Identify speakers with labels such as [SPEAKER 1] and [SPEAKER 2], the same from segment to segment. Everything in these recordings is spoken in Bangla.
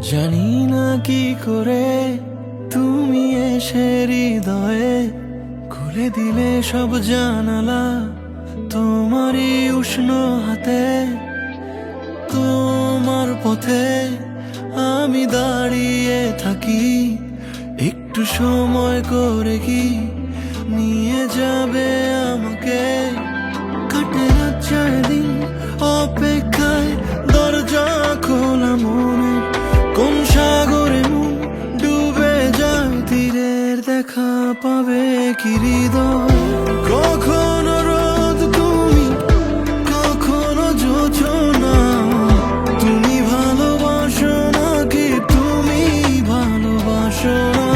[SPEAKER 1] জানি না কি করে তুমি এসে হৃদয়ে খুলে দিলে সব জানালা তোমারই উষ্ণ হাতে, তোমার পথে আমি দাঁড়িয়ে থাকি, একটু সময় করে কি নিয়ে যাবে আমাকে? পাবে কি হৃদয়? কখনো রোদ তুমি, কখনো যোজনা তুমি ভালোবাসো নাকি তুমি ভালোবাসো না?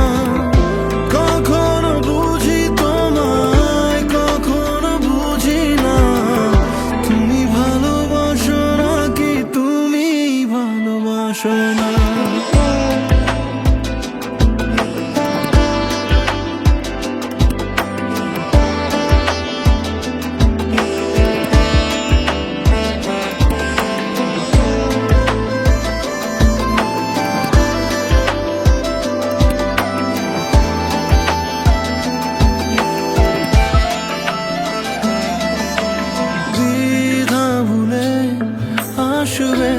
[SPEAKER 1] কখনো বুঝি তোমায়, কখনো বুঝি না। তুমি ভালোবাসো নাকি তুমি ভালোবাসো না?